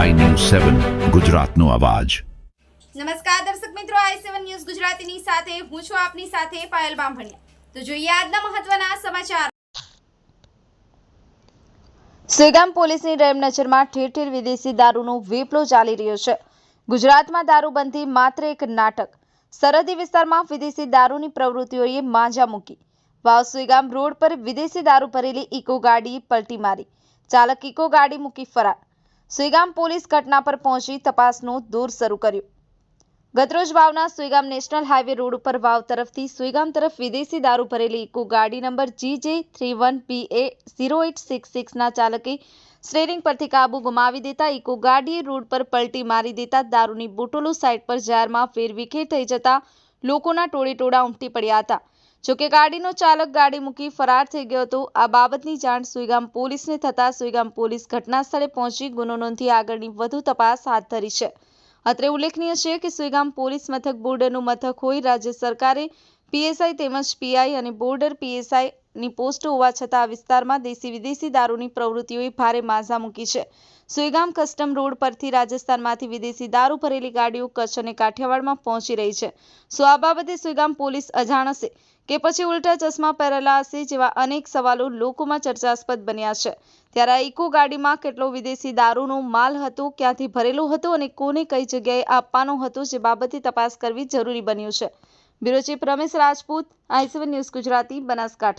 સેવન ગુજરાતનો અવાજ. નમસ્કાર દર્શક મિત્રો આઈ સેવન ન્યૂઝ ગુજરાતીની સાથે હું છું આપની સાથે પાયલ બામભણિયા. તો જોઈએ આજના મહત્વના સમાચાર. સુઈગામ પોલીસની રેમ નજરમાં ઠેર ઠેર વિદેશી દારૂનો વેપલો ચાલી રહ્યો છે. ગુજરાતમાં દારૂબંધી માત્ર એક નાટક. સરહદી વિસ્તારમાં વિદેશી દારૂની પ્રવૃત્તિઓએ માંજા મૂકી. વાવ સુઈગામ રોડ પર વિદેશી દારૂ ભરેલી ઇકો ગાડી પલટી મારી. ચાલક ઇકો ગાડી મૂકી ફરાર. સુઈગામ પોલીસ ઘટના પર પહોંચી તપાસનો દૂર શરૂ કર્યો. ગતરોજ વાવના સુઈગામ નેશનલ હાઈવે રોડ ઉપર વાવ તરફથી સુઈગામ તરફ વિદેશી દારૂ ભરેલી ઇકો ગાડી number G J three one P A zero eight six સિક્સના ચાલકે સ્ટેરિંગ પરથી કાબુ ગુમાવી દેતા ઇકો ગાડીએ રોડ પર પલટી મારી દેતા દારૂની બોટલો સાઇડ પર જારમાં ફેરવિખેર થઈ જતા લોકોના ટોળે ટોળા ઉમટી પડ્યા હતા. જોકે ગાડીનો ચાલક ગાડી મૂકી ફરાર થઈ ગયો હતો. આ બાબતની જાણ સુઈગામ પોલીસને થતાં સુઈગામ પોલીસ ઘટના સ્થળે પહોંચી ગુનો નોંધી આગળની વધુ તપાસ હાથ ધરી છે. અત્રે ઉલ્લેખનીય છે કે સુઈગામ પોલીસ મથક બોર્ડરનું મથક હોય, રાજ્ય સરકારે પીએસઆઈ તેમજ પીઆઈ અને બોર્ડર પીએસઆઈની પોસ્ટ હોવા છતાં આ વિસ્તારમાં દેશી વિદેશી દારૂની પ્રવૃત્તિઓએ ભારે માઝા મૂકી છે. સુઈગામ કસ્ટમ રોડ પરથી રાજસ્થાનમાંથી વિદેશી દારૂ ભરેલી ગાડીઓ કચ્છ અને કાઠિયાવાડમાં પહોંચી રહી છે. સો આ બાબતે સુઈગામ પોલીસ અજાણ હશે કે પછી ઉલટા ચશ્મા પહેરેલા હશે જેવા અનેક સવાલો લોકોમાં ચર્ચાસ્પદ બન્યા છે. ત્યારે આ ઇકો ગાડીમાં કેટલો વિદેશી દારૂનો માલ હતો, ક્યાંથી ભરેલો હતો અને કોને કઈ જગ્યાએ આપવાનો હતો, જે બાબતે તપાસ કરવી જરૂરી બન્યું છે. Bureau chief Ramesh Rajput I news Gujarati Banaskantha.